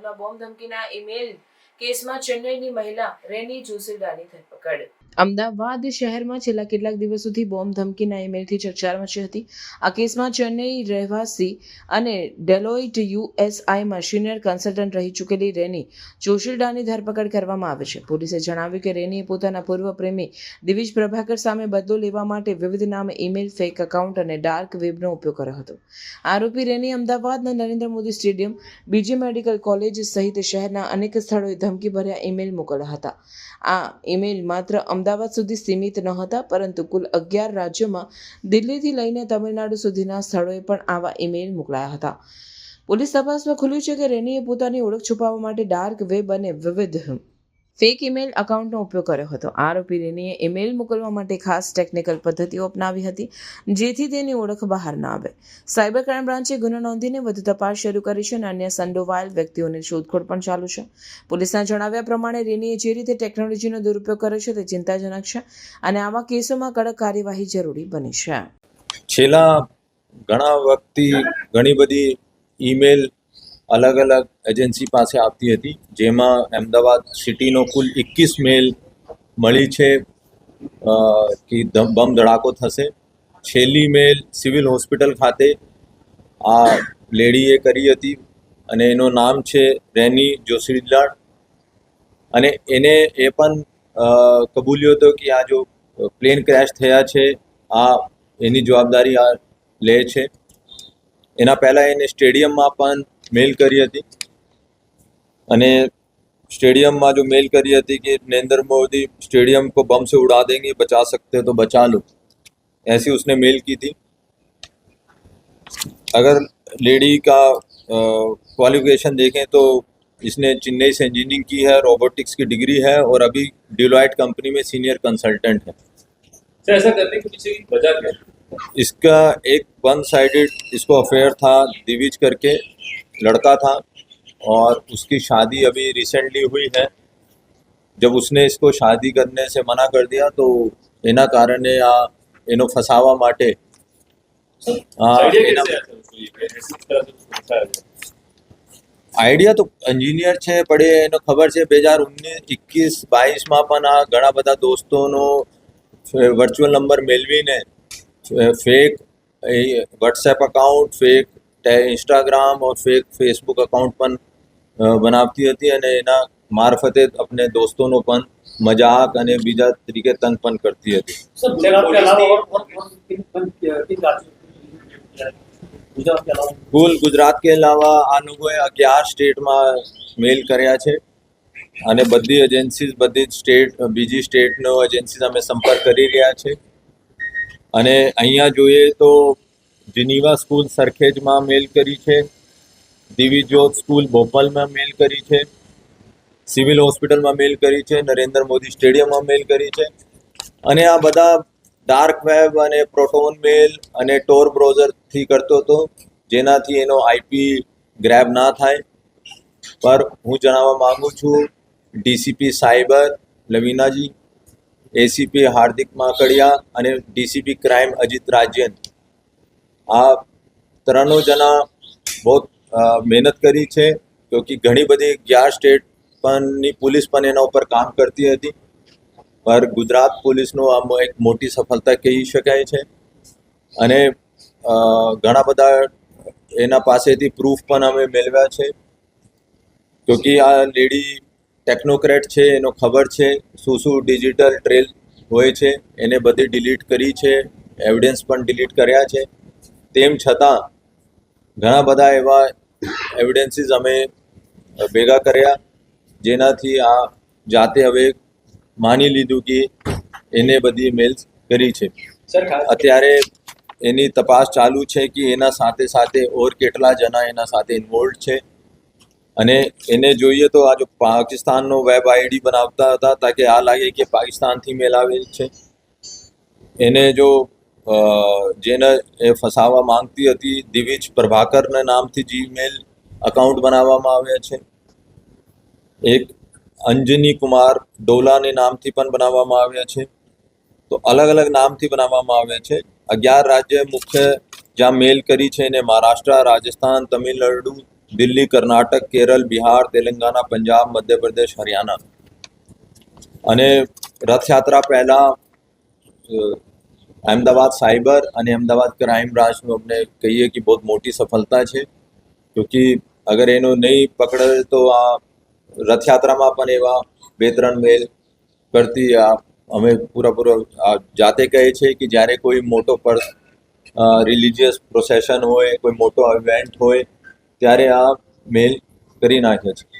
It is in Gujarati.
અમદાવાદમાં બોમ્બ ધમકીના ઈમેલ કેસમાં ચેન્નઈની મહિલા રેની જોશીડાની ધરપકડ. અમદાવાદ શહેરમાં છેલ્લા કેટલાક દિવસ સુધી બોમ્બ ધમકીના ઇમેલથી ચર્ચા મચી હતી. આ કેસમાં ચેન્નઈ રહેવાસી અને ડેલોઇટ યુએસઆઈમાં સિનિયર કન્સલ્ટન્ટ રહી ચૂકેલી રેની જોશીલડાની ધરપકડ કરવામાં આવી છે. પોલીસે જણાવ્યું કે રેનીએ પોતાના પૂર્વ પ્રેમી દિવિજ પ્રભાકર સામે બદલો લેવા માટે વિવિધ નામે ઈમેલ, ફેક એકાઉન્ટ અને ડાર્ક વેબનો ઉપયોગ કર્યો હતો. આરોપી રેની અમદાવાદના નરેન્દ્ર મોદી સ્ટેડિયમ, બીજી મેડિકલ કોલેજ સહિત શહેરના અનેક સ્થળોએ ધમકીભર્યા ઇમેલ મોકલ્યા હતા. આ ઈમેલ માત્ર અમદાવાદ સુધી સીમિત ન હતા, પરંતુ કુલ અગિયાર રાજ્યોમાં દિલ્હીથી લઈને તમિલનાડુ સુધીના સ્થળોએ પણ આવા ઈમેલ મોકલાયા હતા. પોલીસ તપાસમાં ખુલ્યું છે કે રેનીએ પોતાની ઓળખ છુપાવવા માટે ડાર્ક વેબ અને વિવિધ ફેક ઈમેલ એકાઉન્ટનો ઉપયોગ કર્યો હતો. આરોપી રેનીએ ઈમેલ મોકલવા માટે ખાસ ટેકનિકલ પદ્ધતિઓ અપનાવી હતી, જેથી તેની ઓળખ બહાર ન આવે. સાયબર ક્રાઇમ બ્રાન્ચે ગુનો નોંધીને વધુ તપાસ શરૂ કરી છે અને અન્ય સંડોવાયેલ વ્યક્તિઓની શોધખોળ પણ ચાલુ છે. પોલીસના જણાવ્યા પ્રમાણે, રેનીએ જે રીતે ટેકનોલોજીનો દુરુપયોગ કર્યો છે તે ચિંતાજનક છે અને આવા કેસોમાં કડક કાર્યવાહી જરૂરી બની છે. છેલ્લા ઘણા વખતથી ઘણી બધી ઈમેલ અલગ અલગ એજન્સી પાસે આવતી હતી, જેમાં અમદાવાદ સિટીનો કુલ એકવીસ મેલ મળી છે કે બમ ધડાકો થશે. છેલ્લી મેલ સિવિલ હોસ્પિટલ ખાતે આ લેડીએ કરી હતી અને એનું નામ છે રેની જોશીલાડ અને એને એ પણ કબૂલ્યો હતો કે આ જો પ્લેન ક્રેશ થયા છે, આ એની જવાબદારી આ લે છે. એના પહેલાં એને સ્ટેડિયમમાં પણ મેલ કરી હતી અને स्टेडियम जो मेल करी थी कि नरेंद्र मोदी स्टेडियम को बम से उड़ा देंगे बचा सकते हैं तो बचा लो ऐसी उसने मेल की थी अगर लेडी का क्वालिफिकेशन देखें तो इसने चेन्नई से इंजीनियरिंग की है रोबोटिक्स की डिग्री है और अभी डिलॉयट कंपनी में सीनियर कंसल्टेंट है सर ऐसा करने के पीछे की वजह क्या है इसका एक वन साइडेड इसको अफेयर था दिविज करके लड़का था और उसकी शादी अभी रिसेंटली हुई है जब उसने इसको शादी करने से मना कर दिया तो એના કારણે આ એનો ફસાવા માટે આ आइडिया એના कैसे आया सर उसको ये ऐसी तरह से उसको फंसाया गया? આઈડિયા તો એન્જિનિયર છે પણ એ એનો ખબર છે બે હજાર ઓગણીસ એકવીસ બાવીસમાં પણ આ ઘણા બધા દોસ્તોનો વર્ચ્યુઅલ નંબર મેળવીને fake WhatsApp account fake Instagram or fake Facebook account પણ બનાવતી હતી અને એના મારફતે આપણે દોસ્તોનો પણ મજાક અને બીજા તરીકે તંગ પણ કરતી હતી. કુલ ગુજરાત કે અલાવા આ અગિયાર સ્ટેટમાં મેલ કર્યા છે અને બધી એજન્સીઝ બધી જ સ્ટેટ બીજી સ્ટેટનો એજન્સી અમે સંપર્ક કરી રહ્યા છે. અને અહીંયા જોઈએ તો જીનીવા સ્કૂલ સરખેજમાં મેલ કરી છે. દિવિજોત સ્કૂલ ભોપાલમાં મેલ કરી છે. સિવિલ હોસ્પિટલમાં મેલ કરી છે. નરેન્દ્ર મોદી સ્ટેડિયમમાં મેલ કરી છે. અને આ બધા ડાર્ક વેબ અને પ્રોટોન મેલ અને ટોર બ્રાઉઝરથી કરતો હતો. જેનાથી એનો આઈપી ગ્રેબ ના થાય. પર હું જણાવવા માંગુ છું, ડીસીપી સાયબર લવીનાજી, એસીપી હાર્દિક માકડિયા અને ડીસીપી ક્રાઇમ અજીત રાજ્યન આ ત્રણો જણા બહુ મહેનત કરી છે કે ઘણી બધી ગ્યાર સ્ટેટ પણની પોલીસ પણ એના ઉપર કામ કરતી હતી. પર ગુજરાત પોલીસનો આમ એક મોટી સફળતા કહી શકાય છે. અને ઘણા બધા એના પાસેથી પ્રૂફ પણ અમે મેળવ્યા છે. ક્યોંકि આ લેડી ટેકનોક્રેટ છે, એનો ખબર છે, શું શું ડિજિટલ ટ્રેલ હોય છે, એને બધી ડિલીટ કરી છે, એવિડન્સ પણ ડિલીટ કર્યા છે. તેમ છતાં ઘણા બધા એવા એવિડન્સીસ અમે ભેગા કર્યા. જેનાથી આ જાતે હવે માની લીધું કે એને બધી મેલ્સ કરી છે. અત્યારે એની તપાસ ચાલુ છે કે એના સાથે સાથે ઓર કેટલા જણા એના સાથે ઇન્વોલ્ડ છે. અને એને જોઈએ તો આ જો પાકિસ્તાનનો વેબ આઈડી બનાવતા હતા તાકે આ લાગે કે પાકિસ્તાનથી મેલ આવેલ છે. એને જો જેને એ ફસાવા માંગતી હતી, દિવિજ પ્રભાકરના નામથી જીમેલ અકાઉન્ટ બનાવવામાં આવ્યા છે. એક અંજની કુમાર ડોલાને નામથી પણ બનાવવામાં આવ્યા છે. તો અલગ અલગ નામથી બનાવવામાં આવ્યા છે. અગિયાર રાજ્ય મુખ્ય જ્યાં મેલ કરી છે એને મહારાષ્ટ્ર, રાજસ્થાન, તમિલનાડુ, દિલ્હી, કર્ણાટક, કેરળ, બિહાર, તેલંગાના, પંજાબ, મધ્યપ્રદેશ, હરિયાણા. અને રથયાત્રા પહેલાં अहमदाबाद સાયબર અને अहमदाबाद ક્રાઇમ બ્રાન્ચનું અમને કહીએ કે બહુ મોટી સફળતા છે. है क्योंकि अगर एनो नहीं पकड़े तो आ રથયાત્રામાં પણ એવા બે ત્રણ મેલ કરતી આ અમે પૂરેપૂરો જાતે કહે છે કે જ્યારે કોઈ મોટો પર રિલિજિયસ પ્રોસેશન હોય, કોઈ મોટો ઇવેન્ટ હોય, ત્યારે આ મેલ કરી નાખે છે.